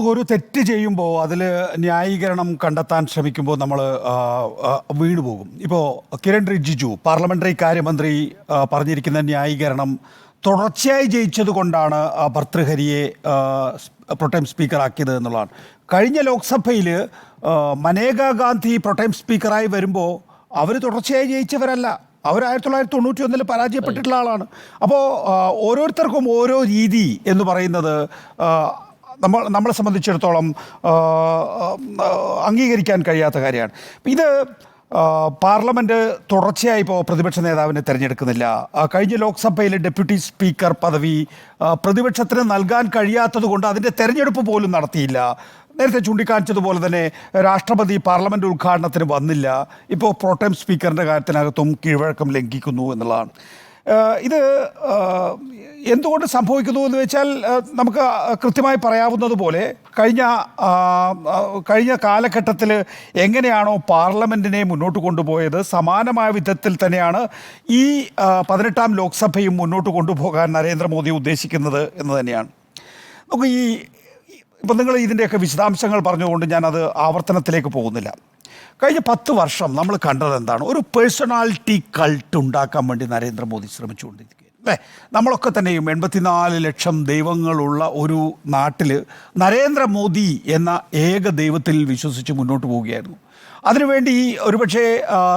ഒരു തെറ്റ് ചെയ്യുമ്പോൾ അതിൽ ന്യായീകരണം കണ്ടെത്താൻ ശ്രമിക്കുമ്പോൾ നമ്മൾ വീണു പോകും. ഇപ്പോൾ കിരൺ റിജിജു പാർലമെന്ററി കാര്യമന്ത്രി പറഞ്ഞിരിക്കുന്ന ന്യായീകരണം തുടർച്ചയായി ജയിച്ചത് കൊണ്ടാണ് ഭർത്തൃഹരിയെ പ്രൊട്ടൈം സ്പീക്കറാക്കിയത് എന്നുള്ളതാണ്. കഴിഞ്ഞ ലോക്സഭയിൽ മനേക ഗാന്ധി പ്രൊട്ടൈം സ്പീക്കറായി വരുമ്പോൾ അവർ തുടർച്ചയായി ജയിച്ചവരല്ല. അവർ ആയിരത്തി തൊള്ളായിരത്തി തൊണ്ണൂറ്റി ഒന്നിൽ പരാജയപ്പെട്ടിട്ടുള്ള ആളാണ്. അപ്പോൾ ഓരോരുത്തർക്കും ഓരോ രീതി എന്ന് പറയുന്നത് നമ്മൾ നമ്മളെ സംബന്ധിച്ചിടത്തോളം അംഗീകരിക്കാൻ കഴിയാത്ത കാര്യമാണ്. ഇത് പാർലമെന്റ് തുടർച്ചയായി ഇപ്പോൾ പ്രതിപക്ഷ നേതാവിനെ തിരഞ്ഞെടുക്കുന്നില്ല. കഴിഞ്ഞ ലോക്സഭയിലെ ഡെപ്യൂട്ടി സ്പീക്കർ പദവി പ്രതിപക്ഷത്തിന് നൽകാൻ കഴിയാത്തതുകൊണ്ട് അതിന്റെ തെരഞ്ഞെടുപ്പ് പോലും നടത്തിയില്ല. നേരത്തെ ചൂണ്ടിക്കാണിച്ചതുപോലെ തന്നെ രാഷ്ട്രപതി പാർലമെന്റ് ഉദ്ഘാടനത്തിന് വന്നില്ല. ഇപ്പോൾ പ്രോട്ടൈം സ്പീക്കറിന്റെ കാര്യത്തിനകത്തും കീഴ്വഴക്കം ലംഘിക്കുന്നു എന്നുള്ളതാണ്. ഇത് എന്തുകൊണ്ട് സംഭവിക്കുന്നു എന്ന് വെച്ചാൽ നമുക്ക് കൃത്യമായി പറയാവുന്നത് പോലെ കഴിഞ്ഞ കഴിഞ്ഞ കാലഘട്ടത്തിൽ എങ്ങനെയാണോ പാർലമെന്റിനെ മുന്നോട്ട് കൊണ്ടുപോയത് സമാനമായ വിധത്തിൽ തന്നെയാണ് ഈ പതിനെട്ടാം ലോക്സഭയും മുന്നോട്ട് കൊണ്ടുപോകാൻ നരേന്ദ്രമോദി ഉദ്ദേശിക്കുന്നത് എന്ന് തന്നെയാണ്. നമുക്ക് ഈ ഇപ്പം നിങ്ങൾ ഇതിന്റെയൊക്കെ വിശദാംശങ്ങൾ പറഞ്ഞുകൊണ്ട് ഞാനത് ആവർത്തനത്തിലേക്ക് പോകുന്നില്ല. കഴിഞ്ഞ പത്ത് വർഷം നമ്മൾ കണ്ടത് എന്താണ്? ഒരു പേഴ്സണാലിറ്റി കൾട്ട് ഉണ്ടാക്കാൻ വേണ്ടി നരേന്ദ്രമോദി ശ്രമിച്ചുകൊണ്ടിരിക്കുകയാണ് അല്ലേ? നമ്മളൊക്കെ തന്നെയും എൺപത്തിനാല് ലക്ഷം ദൈവങ്ങളുള്ള ഒരു നാട്ടിൽ നരേന്ദ്രമോദി എന്ന ഏക ദൈവത്തിൽ വിശ്വസിച്ച് മുന്നോട്ട് പോവുകയായിരുന്നു. അതിനുവേണ്ടി ഒരുപക്ഷെ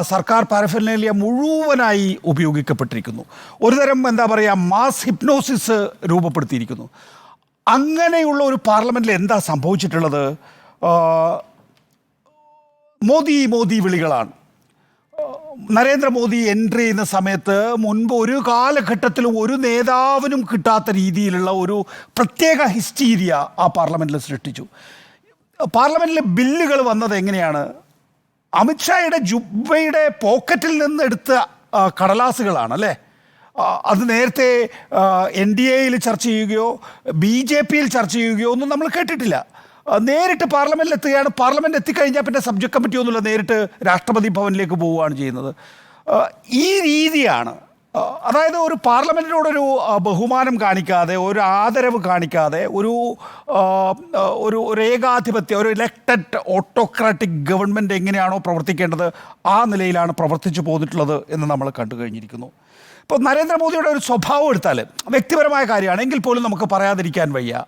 സർക്കാർ പാരഫെർനേലിയ മുഴുവനായി ഉപയോഗിക്കപ്പെട്ടിരിക്കുന്നു. ഒരുതരം എന്താ പറയുക മാസ് ഹിപ്നോസിസ് രൂപപ്പെടുത്തിയിരിക്കുന്നു. അങ്ങനെയുള്ള ഒരു പാർലമെന്റിൽ എന്താ സംഭവിച്ചിട്ടുള്ളത്? മോദി മോദി വിളികളാണ്. നരേന്ദ്രമോദി എൻട്രി ചെയ്യുന്ന സമയത്ത് മുൻപ് ഒരു കാലഘട്ടത്തിലും ഒരു നേതാവിനും കിട്ടാത്ത രീതിയിലുള്ള ഒരു പ്രത്യേക ഹിസ്റ്റീരിയ ആ പാർലമെന്റിൽ സൃഷ്ടിച്ചു. പാർലമെന്റിലെ ബില്ലുകൾ വന്നത് എങ്ങനെയാണ്? അമിത്ഷായുടെ ജുബയുടെ പോക്കറ്റിൽ നിന്ന് എടുത്ത കടലാസുകളാണ് അല്ലേ? അത് നേരത്തെ എൻ ഡി എയിൽ ചർച്ച ചെയ്യുകയോ ബി ജെ പിയിൽ ചർച്ച ചെയ്യുകയോ ഒന്നും നമ്മൾ കേട്ടിട്ടില്ല. നേരിട്ട് പാർലമെന്റിൽ എത്തുകയാണ് പാർലമെന്റ് എത്തിക്കഴിഞ്ഞാൽ പിന്നെ സബ്ജക്ട് കമ്മിറ്റി ഒന്നുമില്ല. നേരിട്ട് രാഷ്ട്രപതി ഭവനിലേക്ക് പോവുകയാണ് ചെയ്യുന്നത്. ഈ രീതിയാണ് അതായത് ഒരു പാർലമെന്റിനോടൊരു ബഹുമാനം കാണിക്കാതെ ഒരു ആദരവ് കാണിക്കാതെ ഒരു ഒരു ഏകാധിപത്യം ഒരു ഇലക്ടഡ് ഓട്ടോക്രാറ്റിക് ഗവൺമെന്റ് എങ്ങനെയാണോ പ്രവർത്തിക്കേണ്ടത് ആ നിലയിലാണ് പ്രവർത്തിച്ചു പോന്നിട്ടുള്ളത് എന്ന് നമ്മൾ കണ്ടു കഴിഞ്ഞിരിക്കുന്നു. ഇപ്പോൾ നരേന്ദ്രമോദിയുടെ ഒരു സ്വഭാവം എടുത്താൽ വ്യക്തിപരമായ കാര്യമാണ്. എങ്കിൽ പോലും നമുക്ക് പറയാതിരിക്കാൻ വയ്യ.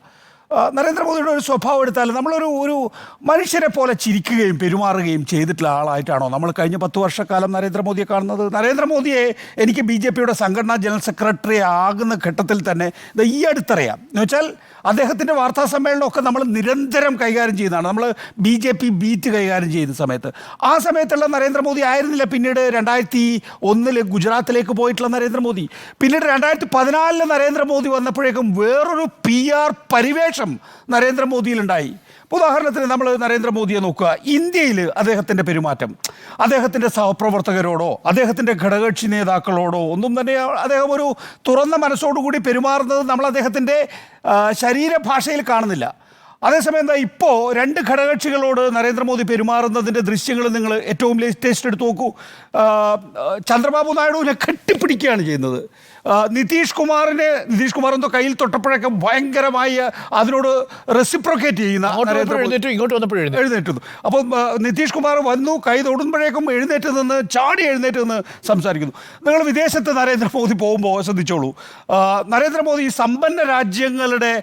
നരേന്ദ്രമോദിയുടെ ഒരു സ്വഭാവം എടുത്താൽ നമ്മളൊരു ഒരു മനുഷ്യരെ പോലെ ചിരിക്കുകയും പെരുമാറുകയും ചെയ്തിട്ടുള്ള ആളായിട്ടാണോ നമ്മൾ കഴിഞ്ഞ പത്ത് വർഷക്കാലം നരേന്ദ്രമോദിയെ കാണുന്നത്? നരേന്ദ്രമോദിയെ എനിക്ക് ബി ജെ പിയുടെ സംഘടനാ ജനറൽ സെക്രട്ടറി ആകുന്ന ഘട്ടത്തിൽ തന്നെ ഇത് ഈ അടുത്തറിയാം. എന്ന് വെച്ചാൽ അദ്ദേഹത്തിന്റെ വാർത്താ സമ്മേളനമൊക്കെ നമ്മൾ നിരന്തരം കൈകാര്യം ചെയ്യുന്നതാണ്. നമ്മൾ ബി ജെ പി ബീറ്റ് കൈകാര്യം ചെയ്യുന്ന സമയത്ത്. ആ സമയത്തുള്ള നരേന്ദ്രമോദി ആയിരുന്നില്ല പിന്നീട് രണ്ടായിരത്തി ഒന്നിൽ ഗുജറാത്തിലേക്ക് പോയിട്ടുള്ള നരേന്ദ്രമോദി. പിന്നീട് രണ്ടായിരത്തി പതിനാലിൽ നരേന്ദ്രമോദി വന്നപ്പോഴേക്കും വേറൊരു പി ആർ പരിവേഷം നരേന്ദ്രമോദിയിലുണ്ടായി. ഇപ്പോൾ ഉദാഹരണത്തിന് നമ്മൾ നരേന്ദ്രമോദിയെ നോക്കുക. ഇന്ത്യയിൽ അദ്ദേഹത്തിന്റെ പെരുമാറ്റം. അദ്ദേഹത്തിന്റെ സഹപ്രവർത്തകരോടോ അദ്ദേഹത്തിന്റെ ഘടകകക്ഷി നേതാക്കളോടോ ഒന്നും തന്നെ അദ്ദേഹം ഒരു തുറന്ന മനസ്സോടുകൂടി പെരുമാറുന്നത് നമ്മൾ അദ്ദേഹത്തിന്റെ ശരീരഭാഷയിൽ കാണുന്നില്ല. അതേസമയം എന്താ ഇപ്പോൾ രണ്ട് ഘടകകക്ഷികളോട് നരേന്ദ്രമോദി പെരുമാറുന്നതിന്റെ ദൃശ്യങ്ങൾ നിങ്ങൾ ഏറ്റവും ലേറ്റസ്റ്റ് എടുത്ത് നോക്കൂ. ചന്ദ്രബാബു നായിഡുവിനെ കെട്ടിപ്പിടിക്കുകയാണ് ചെയ്യുന്നത്. നിതീഷ് കുമാറിനെ നിതീഷ് കുമാർ എന്തോ കയ്യിൽ തൊട്ടപ്പോഴൊക്കെ ഭയങ്കരമായി അതിനോട് റെസിപ്രോക്കേറ്റ് ചെയ്യുന്ന ഇങ്ങോട്ട് എഴുന്നേറ്റുന്നു അപ്പം നിതീഷ് കുമാർ വന്നു കൈ തൊടുമ്പോഴേക്കും എഴുന്നേറ്റ് നിന്ന് ചാടി എഴുന്നേറ്റ് നിന്ന് സംസാരിക്കുന്നു. നിങ്ങൾ വിദേശത്ത് നരേന്ദ്രമോദി പോകുമ്പോൾ ശ്രദ്ധിച്ചോളൂ. നരേന്ദ്രമോദി ഈ സമ്പന്ന രാജ്യങ്ങളുടെ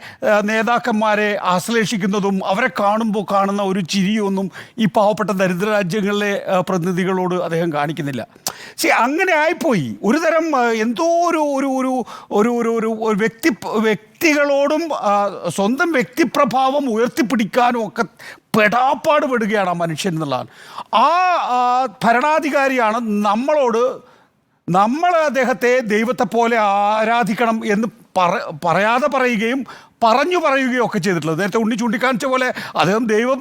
നേതാക്കന്മാരെ ആശ്ലേഷിക്കുന്നതും അവരെ കാണുമ്പോൾ കാണുന്ന ഒരു ചിരിയൊന്നും ഈ പാവപ്പെട്ട ദരിദ്ര രാജ്യങ്ങളിലെ പ്രതിനിധികളോട് അദ്ദേഹം കാണിക്കുന്നില്ല. ശരി അങ്ങനെ ആയിപ്പോയി. ഒരു തരം എന്തോ ഒരു ഒരു ഒരു ഒരു ഒരു ഒരു വ്യക്തി വ്യക്തികളോടും സ്വന്തം വ്യക്തിപ്രഭാവം ഉയർത്തിപ്പിടിക്കാനും ഒക്കെ പെടാപ്പാട് പെടുകയാണ് ആ മനുഷ്യൻ എന്നുള്ളതാണ്. ആ, ഭരണാധികാരിയാണ് നമ്മളോട് നമ്മൾ അദ്ദേഹത്തെ ദൈവത്തെ പോലെ ആരാധിക്കണം എന്ന് പറ പറയാതെ പറയുകയും പറഞ്ഞു പറയുകയും ഒക്കെ ചെയ്തിട്ടുള്ളത്. നേരത്തെ ഉണ്ണി ചൂണ്ടിക്കാണിച്ച പോലെ അദ്ദേഹം ദൈവം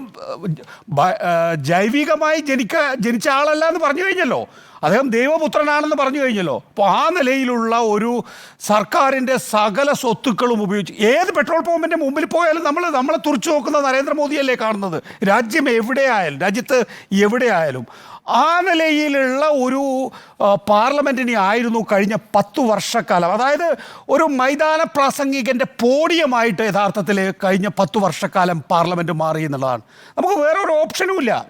ജൈവികമായി ജനിക്ക ജനിച്ച ആളല്ല എന്ന് പറഞ്ഞു കഴിഞ്ഞല്ലോ. അദ്ദേഹം ദൈവപുത്രനാണെന്ന് പറഞ്ഞു കഴിഞ്ഞല്ലോ. അപ്പോൾ ആ നിലയിലുള്ള ഒരു സർക്കാരിന്റെ സകല സ്വത്തുക്കളും ഉപയോഗിച്ച് ഏത് പെട്രോൾ പമ്പിന്റെ മുമ്പിൽ പോയാലും നമ്മൾ നമ്മളെ തുറച്ചു നോക്കുന്ന നരേന്ദ്രമോദിയല്ലേ കാണുന്നത്? രാജ്യം എവിടെയായാലും രാജ്യത്ത് എവിടെയായാലും. ആ നിലയിലുള്ള ഒരു പാർലമെന്റിനെ ആയിരുന്നു കഴിഞ്ഞ പത്തു വർഷക്കാലം. അതായത് ഒരു മൈതാന പ്രാസംഗികന്റെ പോഡിയമായിട്ട് യഥാർത്ഥത്തിൽ കഴിഞ്ഞ പത്തു വർഷക്കാലം പാർലമെന്റ് മാറി എന്നുള്ളതാണ്. നമുക്ക് വേറൊരു ഓപ്ഷനും ഇല്ല.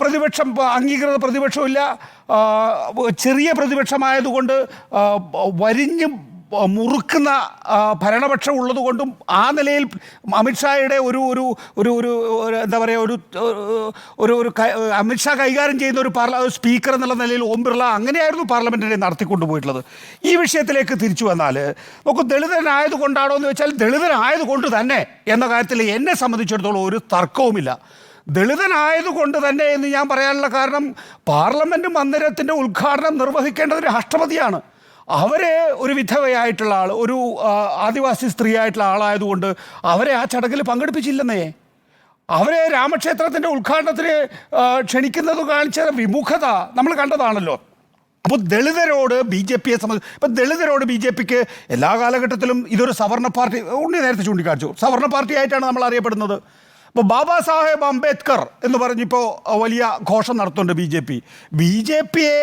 പ്രതിപക്ഷം അംഗീകൃത പ്രതിപക്ഷമില്ല ചെറിയ പ്രതിപക്ഷമായതുകൊണ്ട് വരിഞ്ഞ് മുറുക്കുന്ന ഭരണപക്ഷം ഉള്ളതുകൊണ്ടും ആ നിലയിൽ അമിത്ഷായുടെ ഒരു ഒരു ഒരു ഒരു എന്താ പറയുക ഒരു ഒരു ഒരു അമിത്ഷാ കൈകാര്യം ചെയ്യുന്ന ഒരു പാർല സ്പീക്കർ എന്നുള്ള നിലയിൽ ഓം ബിർള അങ്ങനെയായിരുന്നു പാർലമെന്റിനെ നടത്തിക്കൊണ്ടുപോയിട്ടുള്ളത്. ഈ വിഷയത്തിലേക്ക് തിരിച്ചു വന്നാൽ നമുക്ക് ദളിതനായതുകൊണ്ടാണോ എന്ന് വെച്ചാൽ ദളിതനായതുകൊണ്ട് തന്നെ എന്ന കാര്യത്തിൽ എന്നെ സംബന്ധിച്ചിടത്തോളം ഒരു തർക്കവുമില്ല. ദളിതനായതുകൊണ്ട് തന്നെ എന്ന് ഞാൻ പറയാനുള്ള കാരണം പാർലമെന്റ് മന്ദിരത്തിന്റെ ഉദ്ഘാടനം നിർവഹിക്കേണ്ടത് രാഷ്ട്രപതിയാണ്. അവരെ ഒരു വിധവയായിട്ടുള്ള ആൾ ഒരു ആദിവാസി സ്ത്രീയായിട്ടുള്ള ആളായതുകൊണ്ട് അവരെ ആ ചടങ്ങിൽ പങ്കെടുപ്പിച്ചില്ലെന്നേ. അവരെ രാമക്ഷേത്രത്തിന്റെ ഉദ്ഘാടനത്തിന് ക്ഷണിക്കുന്നത് കാണിച്ച വിമുഖത നമ്മൾ കണ്ടതാണല്ലോ. അപ്പോൾ ദളിതരോട് ബി ജെ പിയെ സംബന്ധിച്ച് ഇപ്പം ദളിതരോട് ബി ജെ പിക്ക് എല്ലാ കാലഘട്ടത്തിലും ഇതൊരു സവർണ പാർട്ടി ഉണ്ണി നേരത്തെ ചൂണ്ടിക്കാണിച്ചു. സവർണ പാർട്ടി ആയിട്ടാണ് നമ്മൾ അറിയപ്പെടുന്നത്. ഇപ്പോൾ ബാബാ സാഹേബ് അംബേദ്കർ എന്ന് പറഞ്ഞിപ്പോൾ വലിയ ഘോഷം നടത്തുന്നുണ്ട് B J P. B J പിയെ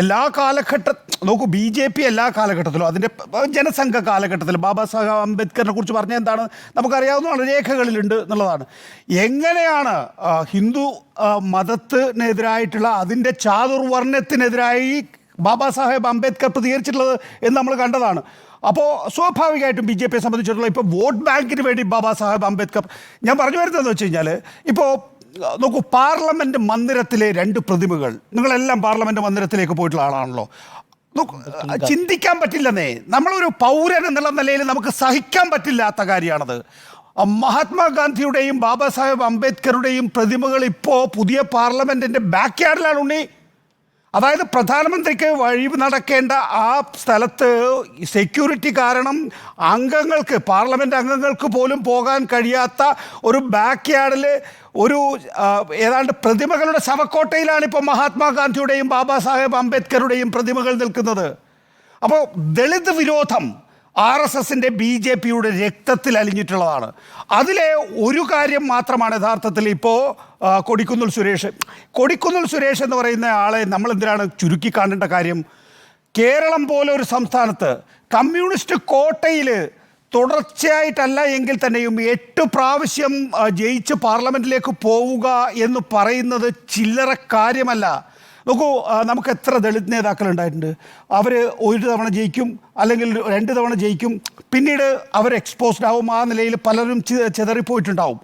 എല്ലാ കാലഘട്ട നോക്കൂ ബി ജെ പി എല്ലാ കാലഘട്ടത്തിലും അതിന്റെ ജനസംഘ കാലഘട്ടത്തിൽ ബാബാ സാഹേബ് അംബേദ്കറിനെ കുറിച്ച് പറഞ്ഞ എന്താണ്? നമുക്കറിയാവുന്നതാണ് രേഖകളിലുണ്ട് എന്നുള്ളതാണ്. എങ്ങനെയാണ് ഹിന്ദു മതത്തിനെതിരായിട്ടുള്ള അതിന്റെ ചാതുർവർണത്തിനെതിരായി ബാബാ സാഹേബ് അംബേദ്കർ പ്രതികരിച്ചിട്ടുള്ളത് എന്ന് നമ്മൾ കണ്ടതാണ്. അപ്പോൾ സ്വാഭാവികമായിട്ടും ബി ജെ പിയെ സംബന്ധിച്ചിടത്തോളം ഇപ്പോൾ വോട്ട് ബാങ്കിന് വേണ്ടി ബാബാ സാഹേബ് അംബേദ്കർ ഞാൻ പറഞ്ഞു വരുന്നതെന്ന് വെച്ച് കഴിഞ്ഞാൽ ഇപ്പോൾ നോക്കൂ പാർലമെന്റ് മന്ദിരത്തിലെ രണ്ട് പ്രതിമകൾ നിങ്ങളെല്ലാം പാർലമെന്റ് മന്ദിരത്തിലേക്ക് പോയിട്ടുള്ള ആളാണല്ലോ. ചിന്തിക്കാൻ പറ്റില്ലെന്നേ. നമ്മളൊരു പൗരൻ എന്നുള്ള നിലയിൽ നമുക്ക് സഹിക്കാൻ പറ്റില്ലാത്ത കാര്യമാണത് മഹാത്മാഗാന്ധിയുടെയും ബാബാ സാഹേബ് അംബേദ്കറുടെയും പ്രതിമകൾ ഇപ്പോൾ പുതിയ പാർലമെന്റിന്റെ ബാക്ക് യാർഡിലാണ് ഉണ്ണി അതായത് പ്രധാനമന്ത്രിക്ക് വഴി നടക്കേണ്ട ആ സ്ഥലത്ത് സെക്യൂരിറ്റി കാരണം അംഗങ്ങൾക്ക് പാർലമെന്റ് അംഗങ്ങൾക്ക് പോലും പോകാൻ കഴിയാത്ത ഒരു ബാക്ക് യാർഡിൽ ഒരു ഏതാണ്ട് പ്രതിമകളുടെ ശവക്കോട്ടയിലാണ് ഇപ്പോൾ മഹാത്മാഗാന്ധിയുടെയും ബാബാ സാഹേബ് അംബേദ്കറുടെയും പ്രതിമകൾ നിൽക്കുന്നത്. അപ്പോൾ ദളിത് വിരോധം ആർ എസ് എസിന്റെ ബി ജെ പിയുടെ രക്തത്തിൽ അലിഞ്ഞിട്ടുള്ളതാണ്. അതിലെ ഒരു കാര്യം മാത്രമാണ് യഥാർത്ഥത്തിൽ ഇപ്പോൾ കൊടിക്കുന്നിൽ സുരേഷ്. കൊടിക്കുന്നിൽ സുരേഷ് എന്ന് പറയുന്ന ആളെ നമ്മൾ എന്തിനാണ് ചുരുക്കി കാണേണ്ട കാര്യം? കേരളം പോലെ ഒരു സംസ്ഥാനത്ത് കമ്മ്യൂണിസ്റ്റ് കോട്ടയിൽ തുടർച്ചയായിട്ടല്ല എങ്കിൽ തന്നെയും എട്ട് പ്രാവശ്യം ജയിച്ച് പാർലമെന്റിലേക്ക് പോവുക എന്ന് പറയുന്നത് ചില്ലറ കാര്യമല്ല. നോക്കൂ നമുക്ക് എത്ര ദളിത് നേതാക്കൾ ഉണ്ടായിട്ടുണ്ട് അവർ ഒരു തവണ ജയിക്കും അല്ലെങ്കിൽ രണ്ട് തവണ ജയിക്കും. പിന്നീട് അവർ എക്സ്പോസ്ഡ് ആവും ആ നിലയിൽ പലരും ചിതറിപ്പോയിട്ടുണ്ടാവും.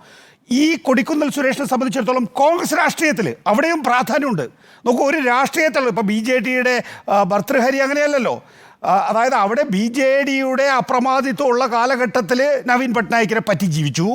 ഈ കൊടിക്കുന്നിൽ സുരേഷിനെ സംബന്ധിച്ചിടത്തോളം കോൺഗ്രസ് രാഷ്ട്രീയത്തിൽ അവിടെയും പ്രാധാന്യമുണ്ട്. നോക്കൂ ഒരു രാഷ്ട്രീയത്തിൽ ഇപ്പോൾ ബി ജെ ഡിയുടെ ഭർത്തൃഹരി അങ്ങനെയല്ലല്ലോ. അതായത് അവിടെ ബി ജെ ഡിയുടെ അപ്രമാദിത്വമുള്ള കാലഘട്ടത്തിൽ നവീൻ പട്നായിക്കിനെ പറ്റി ജീവിച്ചു.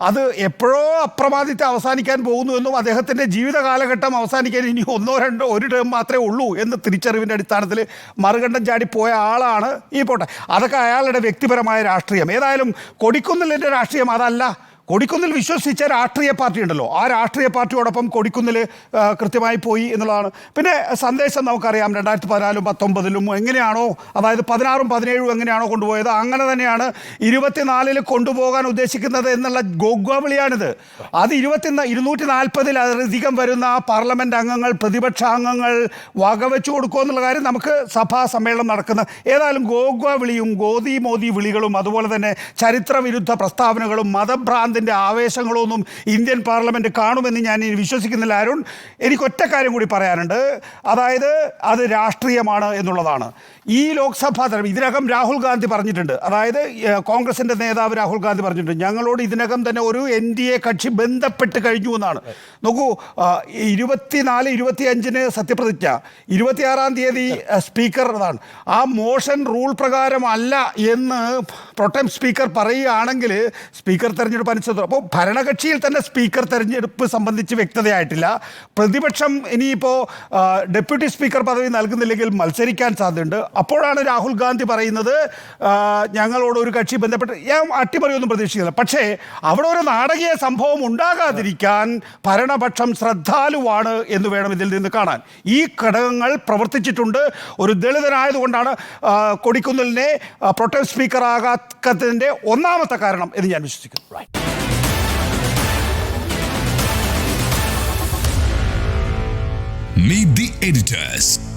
അത് എപ്പോഴോ അപ്രമാദിത്വം അവസാനിക്കാൻ പോകുന്നു എന്നും അദ്ദേഹത്തിന്റെ ജീവിത കാലഘട്ടം അവസാനിക്കാൻ ഇനി ഒന്നോ രണ്ടോ ഒരു ടേം മാത്രമേ ഉള്ളൂ എന്ന് തിരിച്ചറിവിന്റെ അടിസ്ഥാനത്തിൽ മറുകണ്ഠം ചാടി പോയ ആളാണ് ഈ പോട്ടെ. അതൊക്കെ അയാളുടെ വ്യക്തിപരമായ രാഷ്ട്രീയം. ഏതായാലും കൊടിക്കുന്നിലിന്റെ രാഷ്ട്രീയം അതല്ല. കൊടിക്കുന്നിൽ വിശ്വസിച്ച രാഷ്ട്രീയ പാർട്ടി ഉണ്ടല്ലോ. ആ രാഷ്ട്രീയ പാർട്ടിയോടൊപ്പം കൊടിക്കുന്നിൽ കൃത്യമായി പോയി എന്നുള്ളതാണ്. പിന്നെ സന്ദേശം നമുക്കറിയാം രണ്ടായിരത്തി പതിനാലും പത്തൊമ്പതിലും എങ്ങനെയാണോ അതായത് പതിനാറും പതിനേഴും എങ്ങനെയാണോ കൊണ്ടുപോയത് അങ്ങനെ തന്നെയാണ് ഇരുപത്തിനാലിൽ കൊണ്ടുപോകാൻ ഉദ്ദേശിക്കുന്നത് എന്നുള്ള ഗോഗ്വാവിളിയാണിത്. അത് ഇരുപത്തി ഇരുന്നൂറ്റി നാൽപ്പതിലധികം വരുന്ന പാർലമെന്റ് അംഗങ്ങൾ പ്രതിപക്ഷ അംഗങ്ങൾ വകവെച്ചു കൊടുക്കുക എന്നുള്ള കാര്യം നമുക്ക് സഭാ സമ്മേളനം നടക്കുന്ന ഏതായാലും ഗോഗ്വ വിളിയും ഗോദി മോദി വിളികളും അതുപോലെ തന്നെ ചരിത്രവിരുദ്ധ പ്രസ്താവനകളും മതഭ്രാന്തിന്റെ ആവേശങ്ങളൊന്നും ഇന്ത്യൻ പാർലമെന്റ് കാണുമെന്ന് ഞാൻ ഇനി വിശ്വസിക്കുന്നില്ല അരുൺ. എനിക്ക് ഒറ്റ കാര്യം കൂടി പറയാനുണ്ട്. അതായത് അത് രാഷ്ട്രീയമാണ് എന്നുള്ളതാണ്. ഈ ലോക്സഭാ തെരഞ്ഞെടുപ്പ് ഇതിനകം രാഹുൽ ഗാന്ധി പറഞ്ഞിട്ടുണ്ട്. അതായത് കോൺഗ്രസിന്റെ നേതാവ് രാഹുൽ ഗാന്ധി പറഞ്ഞിട്ടുണ്ട്. ഞങ്ങളോട് ഇതിനകം തന്നെ ഒരു എൻ ഡി എ കക്ഷി ബന്ധപ്പെട്ട് കഴിഞ്ഞു എന്നാണ്. നോക്കൂ ഇരുപത്തിനാല് ഇരുപത്തിയഞ്ചിന് സത്യപ്രതിജ്ഞ ഇരുപത്തിയാറാം തീയതി സ്പീക്കർ അതാണ്. ആ മോഷൻ റൂൾ പ്രകാരമല്ല എന്ന് പ്രൊട്ടം സ്പീക്കർ പറയുകയാണെങ്കിൽ സ്പീക്കർ തെരഞ്ഞെടുപ്പ് പാർലമെന്റ് അപ്പോൾ ഭരണകക്ഷിയിൽ തന്നെ സ്പീക്കർ തെരഞ്ഞെടുപ്പ് സംബന്ധിച്ച് വ്യക്തതയായിട്ടില്ല. പ്രതിപക്ഷം ഇനിയിപ്പോൾ ഡെപ്യൂട്ടി സ്പീക്കർ പദവി നൽകുന്നില്ലെങ്കിൽ മത്സരിക്കാൻ സാധ്യതയുണ്ട്. അപ്പോഴാണ് രാഹുൽ ഗാന്ധി പറയുന്നത് ഞങ്ങളോട് ഒരു കക്ഷി ബന്ധപ്പെട്ട് ഞാൻ അട്ടിമറിയൊന്നും പ്രതീക്ഷിക്കുന്നില്ല. പക്ഷേ അവിടെ ഒരു നാടകീയ സംഭവം ഉണ്ടാകാതിരിക്കാൻ ഭരണപക്ഷം ശ്രദ്ധാലുവാണ് എന്ന് വേണം ഇതിൽ നിന്ന് കാണാൻ. ഈ ഘടകങ്ങൾ പ്രവർത്തിച്ചിട്ടുണ്ട്. ഒരു ദളിതനായതുകൊണ്ടാണ് കൊടിക്കുന്നലിനെ പ്രൊട്ടം സ്പീക്കർ ആകാത്തതിന്റെ ഒന്നാമത്തെ കാരണം എന്ന് ഞാൻ വിശ്വസിക്കുന്നു. The editors.